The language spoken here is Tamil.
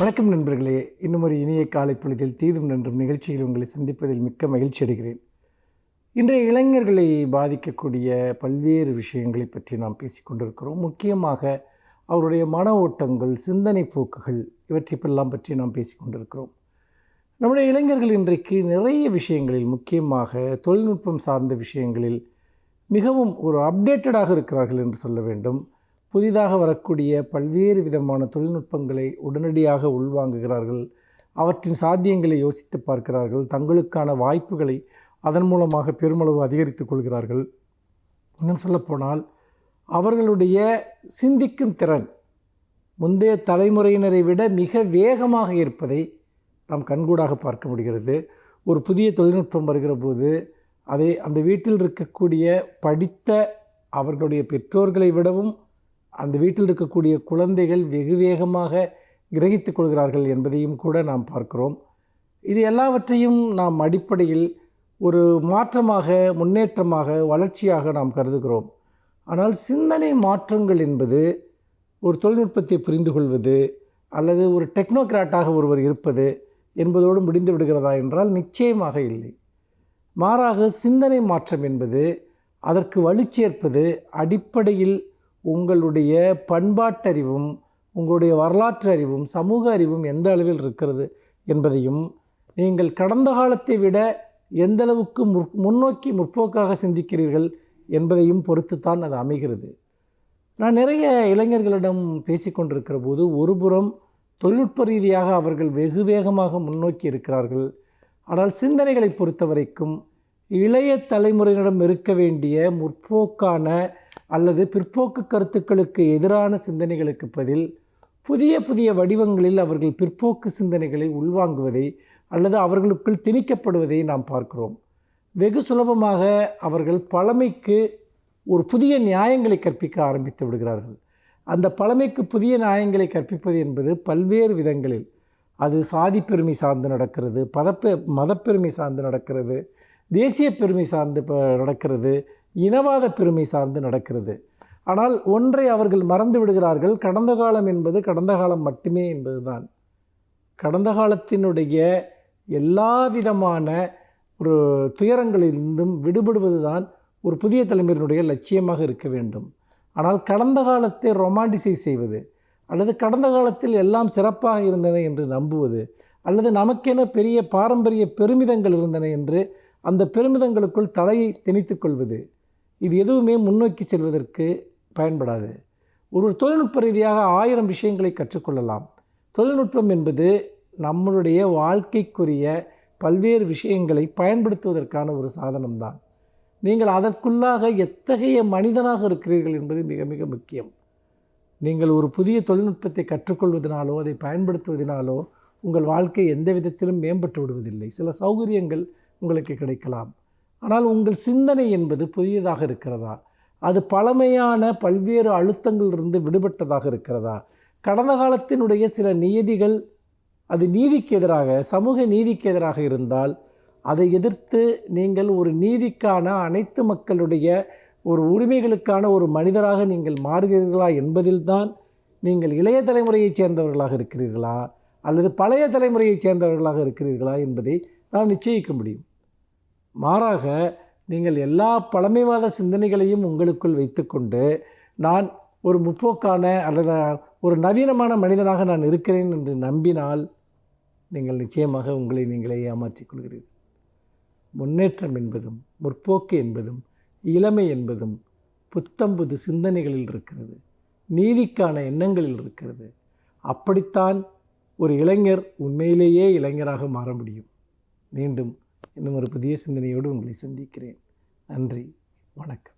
வணக்கம் நண்பர்களே. இன்னும் ஒரு இனிய காலை பொழுதில் தீதும் நன்றும் நிகழ்ச்சியில் உங்களை சந்திப்பதில் மிக்க மகிழ்ச்சி அடைகிறேன். இன்றைய இளைஞர்களை பாதிக்கக்கூடிய பல்வேறு விஷயங்களை பற்றி நாம் பேசிக்கொண்டிருக்கிறோம் முக்கியமாக அவருடைய மன ஓட்டங்கள் சிந்தனை போக்குகள் இவற்றைப்பெல்லாம் பற்றி நாம் பேசிக்கொண்டிருக்கிறோம் நம்முடைய இளைஞர்கள் இன்றைக்கு நிறைய விஷயங்களில் முக்கியமாக தொழில்நுட்பம் சார்ந்த விஷயங்களில் மிகவும் ஒரு அப்டேட்டடாக இருக்கிறார்கள் என்று சொல்ல வேண்டும். புதிதாக வரக்கூடிய பல்வேறு விதமான தொழில்நுட்பங்களை உடனடியாக உள்வாங்குகிறார்கள். அவற்றின் சாத்தியங்களை யோசித்து பார்க்கிறார்கள். தங்களுக்கான வாய்ப்புகளை அதன் மூலமாக பெருமளவு அதிகரித்துக் கொள்கிறார்கள். இன்னும் சொல்லப்போனால் அவர்களுடைய சிந்திக்கும் திறன் முந்தைய தலைமுறையினரை விட மிக வேகமாக இருப்பதை நாம் கண்கூடாக பார்க்க முடிகிறது. ஒரு புதிய தொழில்நுட்பம் வருகிற போது அதை அந்த வீட்டில் இருக்கக்கூடிய படித்த அவர்களுடைய பெற்றோர்களை விடவும் அந்த வீட்டில் இருக்கக்கூடிய குழந்தைகள் வெகு வேகமாக கிரகித்துக் கொள்கிறார்கள் என்பதையும் கூட நாம் பார்க்கிறோம். இது எல்லாவற்றையும் நாம் அடிப்படையில் ஒரு மாற்றமாக முன்னேற்றமாக வளர்ச்சியாக நாம் கருதுகிறோம். ஆனால் சிந்தனை மாற்றங்கள் என்பது ஒரு தொழில்நுட்பத்தை புரிந்து கொள்வது அல்லது ஒரு டெக்னோக்ராட்டாக ஒருவர் இருப்பது என்பதோடு முடிந்து விடுகிறதா என்றால் நிச்சயமாக இல்லை. மாறாக சிந்தனை மாற்றம் என்பது அதற்கு வலுச்சேர்ப்பது அடிப்படையில் உங்களுடைய பண்பாட்டறிவும் உங்களுடைய வரலாற்று அறிவும் சமூக அறிவும் எந்த அளவில் இருக்கிறது என்பதையும் நீங்கள் கடந்த காலத்தை விட எந்த அளவுக்கு முற் முன்னோக்கி முற்போக்காக சிந்திக்கிறீர்கள் என்பதையும் பொறுத்துத்தான் அது அமைகிறது. நான் நிறைய இளைஞர்களிடம் பேசிக்கொண்டிருக்கிற போது ஒருபுறம் தொழில்நுட்ப ரீதியாக அவர்கள் வெகு வேகமாக முன்னோக்கி இருக்கிறார்கள். ஆனால் சிந்தனைகளை பொறுத்த வரைக்கும் இளைய தலைமுறையினரிடம் இருக்க வேண்டிய முற்போக்கான அல்லது பிற்போக்கு கருத்துக்களுக்கு எதிரான சிந்தனைகளுக்கு பதில் புதிய புதிய வடிவங்களில் அவர்கள் பிற்போக்கு சிந்தனைகளை உள்வாங்குவதை அல்லது அவர்களுக்குள் திணிக்கப்படுவதை நாம் பார்க்கிறோம். வெகு சுலபமாக அவர்கள் பழமைக்கு ஒரு புதிய நியாயங்களை கற்பிக்க ஆரம்பித்து விடுகிறார்கள். அந்த பழமைக்கு புதிய நியாயங்களை கற்பிப்பது என்பது பல்வேறு விதங்களில். அது சாதி பெருமை சார்ந்து நடக்கிறது பதப்பெ மதப்பெருமை சார்ந்து நடக்கிறது தேசிய பெருமை சார்ந்து ப நடக்கிறது இனவாத பெருமை சார்ந்து நடக்கிறது. ஆனால் ஒன்றை அவர்கள் மறந்து விடுகிறார்கள். கடந்த காலம் என்பது கடந்த காலம் மட்டுமே என்பதுதான். கடந்த காலத்தினுடைய எல்லா விதமான ஒரு துயரங்களிலிருந்தும் விடுபடுவது தான் ஒரு புதிய தலைமுறையினுடைய லட்சியமாக இருக்க வேண்டும். ஆனால் கடந்த காலத்தை ரொமாண்டிசைஸ் செய்வது அல்லது கடந்த காலத்தில் எல்லாம் சிறப்பாக இருந்தன என்று நம்புவது அல்லது நமக்கென பெரிய பாரம்பரிய பெருமிதங்கள் இருந்தன என்று அந்த பெருமிதங்களுக்குள் தலையை திணித்துக் கொள்வது இது எதுவுமே முன்னோக்கி செல்வதற்கு பயன்படாது. ஒரு தொழில்நுட்ப ரீதியாக ஆயிரம் விஷயங்களை கற்றுக்கொள்ளலாம். தொழில்நுட்பம் என்பது நம்மளுடைய வாழ்க்கைக்குரிய பல்வேறு விஷயங்களை பயன்படுத்துவதற்கான ஒரு சாதனம்தான். நீங்கள் அதற்குள்ளாக எத்தகைய மனிதனாக இருக்கிறீர்கள் என்பது மிக மிக முக்கியம். நீங்கள் ஒரு புதிய தொழில்நுட்பத்தை கற்றுக்கொள்வதனாலோ அதை பயன்படுத்துவதனாலோ உங்கள் வாழ்க்கை எந்த விதத்திலும் மேம்பட்டு விடுவதில்லை. சில சௌகரியங்கள் உங்களுக்கு கிடைக்கலாம். ஆனால் உங்கள் சிந்தனை என்பது புதியதாக இருக்கிறதா? அது பழமையான பல்வேறு அழுத்தங்களிலிருந்து விடுபட்டதாக இருக்கிறதா? கடந்த காலத்தினுடைய சில நியதிகள் அது நீதிக்கு எதிராக சமூக நீதிக்கு எதிராக இருந்தால் அதை எதிர்த்து நீங்கள் ஒரு நீதிக்கான அனைத்து மக்களுடைய ஒரு உரிமைகளுக்கான ஒரு மனிதராக நீங்கள் மாறுகிறீர்களா என்பதில்தான் நீங்கள் இளைய தலைமுறையைச் சேர்ந்தவர்களாக இருக்கிறீர்களா? அல்லது பழைய தலைமுறையைச் சேர்ந்தவர்களாக இருக்கிறீர்களா என்பதை நாம் நிச்சயிக்க முடியும். மாறாக நீங்கள் எல்லா பழமைவாத சிந்தனைகளையும் உங்களுக்குள் வைத்துக்கொண்டு நான் ஒரு முற்போக்கான அல்லது ஒரு நவீனமான மனிதனாக நான் இருக்கிறேன் என்று நம்பினால் நீங்கள் நிச்சயமாக உங்களை நீங்களே ஏமாற்றிக் கொள்கிறீர்கள். முன்னேற்றம் என்பதும் முற்போக்கு என்பதும் இளமை என்பதும் புத்தம்புது சிந்தனைகளில் இருக்கிறது நீதிக்கான எண்ணங்களில் இருக்கிறது. அப்படித்தான் ஒரு இளைஞர் உண்மையிலேயே இளைஞராக மாற முடியும். மீண்டும் இன்னும் ஒரு புதிய சிந்தனையோடு உங்களை சந்திக்கிறேன். நன்றி. வணக்கம்.